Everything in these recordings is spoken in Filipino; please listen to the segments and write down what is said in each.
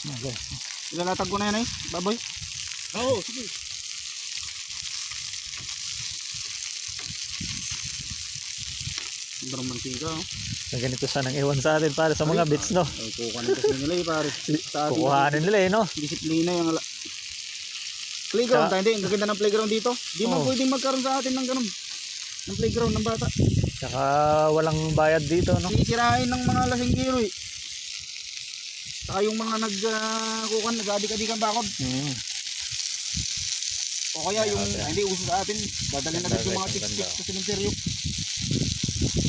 Okay. Ilalatag ko na yan eh, baboy. Oo, sige. Sobrang mantika oh. Na ganito sanang iwan sa atin para sa mga bits, no? Ay, kukuhanin kasi nila eh pare. Sa ating Kukuhanin nila, eh, no? disiplina yung ala. Playground Sa- tayo, hindi. Ang gaganda ng playground dito. Di man Oo. pwedeng magkaroon sa atin ng ganun. Ng playground ng bata. Tsaka walang bayad dito, no? Sisirain ng mga lasinggiro eh. Saka yung mga nag uh, kukan, nag-adik-adikan bakod. Mm. O kaya yung Grabe. hindi uso sa atin, dadalhin na Grabe, yung mga ganda. sa cementerio.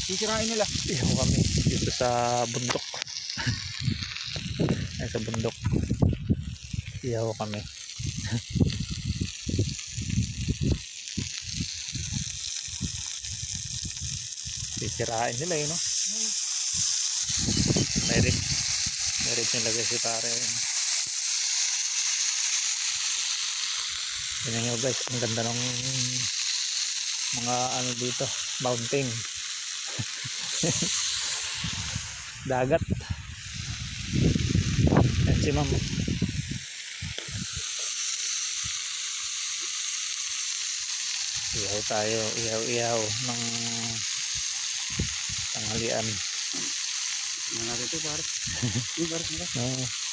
Sisirain nila. Ihaw kami dito sa bundok. Ay, sa bundok. Ihaw kami. Sisirain nila eh, no? Merit. Merit yung lagay si pare. Tingnan nyo guys, ang ganda ng mga ano dito, mountain. dagat yan si ma'am ihaw tayo ihaw ihaw ng tanghalian Tingnan natin ito pare. Yung pare, sila. no?